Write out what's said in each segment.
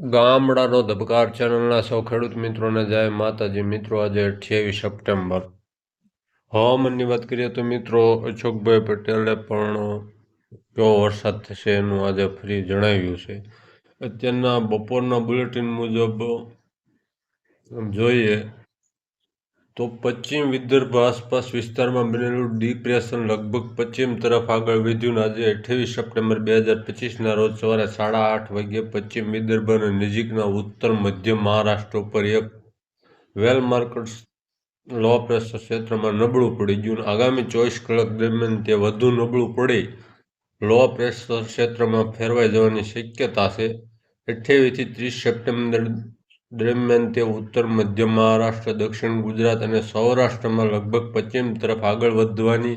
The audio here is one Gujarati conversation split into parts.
ગામડાનો ધબકાર ચેનલના સૌ ખેડૂત મિત્રોને જય માતાજી. મિત્રો, આજે અઠ્યાવીસ સપ્ટેમ્બર. હવામાનની વાત કરીએ તો મિત્રો, અશોકભાઈ પટેલે પણ કેવો વરસાદ થશે એનું આજે ફરી જણાવ્યું છે. અત્યારના બપોરના બુલેટિન મુજબ જોઈએ તો પશ્ચિમ વિદર્ભ આસપાસ વિસ્તારમાં બનેલું ડિપ્રેશન લગભગ પશ્ચિમ તરફ આગળ વધ્યું આજે અઠ્યાવીસ સપ્ટેમ્બર બે હજાર પચીસના રોજ સવારે સાડા આઠ વાગ્યે પશ્ચિમ વિદર્ભ અને નજીકના ઉત્તર મધ્ય મહારાષ્ટ્ર ઉપર એક વેલ માર્કેટ લો પ્રેશર ક્ષેત્રમાં નબળું પડી ગયું આગામી ચોવીસ કલાક દરમિયાન તે વધુ નબળું પડી. લો પ્રેશર ક્ષેત્રમાં ફેરવાઈ જવાની શક્યતા છે. અઠ્યાવીસથી ત્રીસ સપ્ટેમ્બર દરમિયાન તે ઉત્તર, મધ્ય મહારાષ્ટ્ર, દક્ષિણ ગુજરાત અને સૌરાષ્ટ્રમાં લગભગ પશ્ચિમ તરફ આગળ વધવાની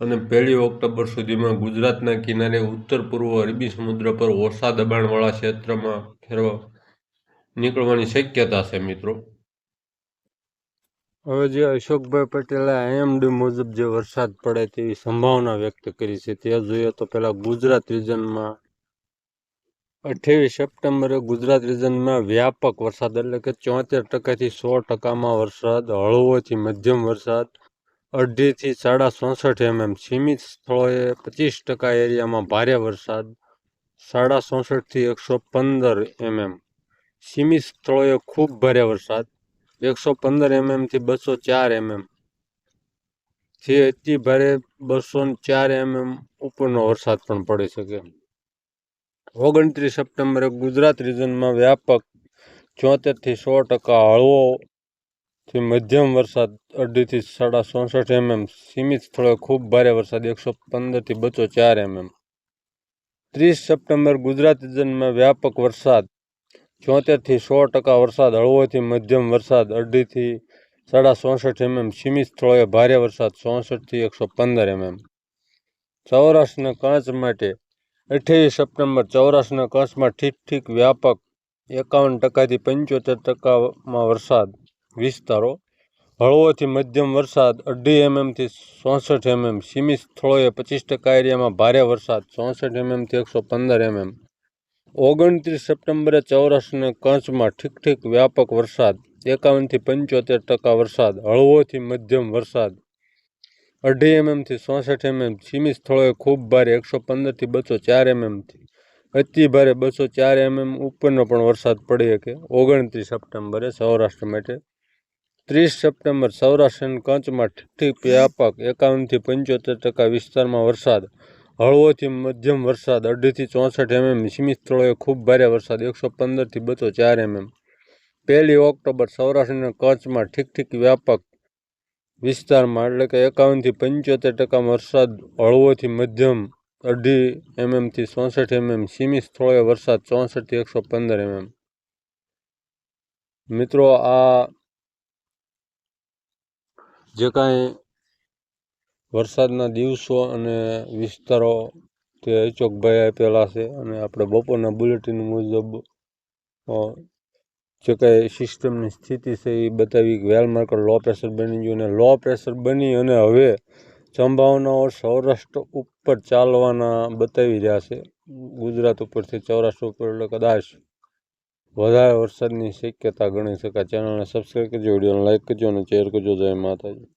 અને પહેલી ઓક્ટોબર સુધીમાં ગુજરાતના કિનારે ઉત્તર, પૂર્વ અરબી સમુદ્ર પર ઓછા દબાણવાળા ક્ષેત્રમાં ફેરવા, નીકળવાની શક્યતા છે, મિત્રો. હવે જે અશોકભાઈ પટેલે આઈએમડી મુજબ જે વરસાદ પડે તેવી સંભાવના વ્યક્ત કરી છે, તે જોઈએ તો પહેલાં ગુજરાત રિજનમાં અઠ્યાવીસ સપ્ટેમ્બરે ગુજરાત રિજનમાં વ્યાપક વરસાદ એટલે કે ચોતેર ટકાથી સો ટકામાં વરસાદ, હળવોથી મધ્યમ વરસાદ, અઢીથી સાડા ચોસઠ એમએમ. સીમિત સ્થળોએ પચીસ ટકા એરિયામાં ભારે વરસાદ, સાડા ચોસઠથી એકસો પંદર એમએમ. સીમિત સ્થળોએ ખૂબ ભારે વરસાદ, એકસો પંદર એમએમથી બસો ચાર એમએમ. થી અતિ ભારે બસો ચાર એમએમ ઉપરનો વરસાદ પણ પડી શકે. ઓગણત્રીસ સપ્ટેમ્બરે ગુજરાત રિજનમાં વ્યાપક ચોતેરથી સો ટકા હળવો થી મધ્યમ વરસાદ અઢીથી સાડા ચોસઠ એમએમ. સીમિત સ્થળોએ ખૂબ ભારે વરસાદ, એકસો પંદરથી બસો ચાર એમએમ. ત્રીસ સપ્ટેમ્બર ગુજરાત રિજનમાં વ્યાપક વરસાદ, ચોતેરથી સો ટકા વરસાદ, હળવોથી મધ્યમ વરસાદ અઢીથી સાડા ચોસઠ એમએમ. સીમિત સ્થળોએ ભારે વરસાદ, ચોસઠથી એકસો પંદર એમએમ. સૌરાષ્ટ્રના કચ્છ માટે અઠ્યાવીસ સપ્ટેમ્બર સૌરાષ્ટ્રના કચ્છમાં ઠીક ઠીક વ્યાપક એકાવન ટકાથી પંચોતેર ટકામાં વરસાદ વિસ્તારો. હળવોથી મધ્યમ વરસાદ અઢી એમએમથી ચોસઠ એમએમ. સીમિત સ્થળોએ પચીસ ટકા એરિયામાં ભારે વરસાદ ચોસઠ એમએમથી એકસો પંદર એમએમ. ઓગણત્રીસ સપ્ટેમ્બરે સૌરાષ્ટ્રના કચ્છમાં ઠીક ઠીક વ્યાપક વરસાદ એકાવનથી પંચોતેર ટકા વરસાદ. હળવોથી મધ્યમ વરસાદ અઢી એમએમથી ચોસઠ એમએમ સીમિત સ્થળોએ ખૂબ ભારે એકસો પંદરથી બસો ચાર એમએમથી અતિ ભારે બસો ચાર એમએમ ઉપરનો પણ વરસાદ પડી શકે. ઓગણત્રીસ સપ્ટેમ્બરે સૌરાષ્ટ્ર માટે. ત્રીસ સપ્ટેમ્બર સૌરાષ્ટ્ર અને કચ્છમાં ઠીક વ્યાપક એકાવનથી પંચોતેર ટકા વિસ્તારમાં વરસાદ. હળવોથી મધ્યમ વરસાદ અઢીથી ચોસઠ એમએમ સીમિત સ્થળોએ ખૂબ ભારે વરસાદ એકસો પંદરથી બસો ચાર એમએમ પહેલી ઓક્ટોબર સૌરાષ્ટ્ર અને કચ્છમાં ઠીક ઠીક વ્યાપક વિસ્તારમાં, એટલે કે એકાવનથી પંચોતેર ટકા વરસાદ હળવોથી મધ્યમ, અઢી એમએમથી ચોસઠ એમએમ, સીમિત સ્થળોએ વરસાદ ચોસઠથી એકસો પંદર એમએમ. મિત્રો, આ જે કાંઈ વરસાદના દિવસો અને વિસ્તારો તે અચોકભાઈ આપેલા છે, અને આપણે બપોરના બુલેટિન મુજબ જે કાંઈ સિસ્ટમની સ્થિતિ છે એ બતાવી વેલ માર્કર લો પ્રેશર બની ગયું અને લો પ્રેશર બની અને હવે સંભાવનાઓ સૌરાષ્ટ્ર ઉપર ચાલવાના બતાવી રહ્યા છે. ગુજરાત ઉપરથી સૌરાષ્ટ્ર ઉપર એટલે કદાચ વધારે વરસાદની શક્યતા ગણી શકાય. ચેનલને સબસ્ક્રાઈબ કરજો, વિડીયોને લાઈક કરજો અને શેર કરજો. જય માતાજી.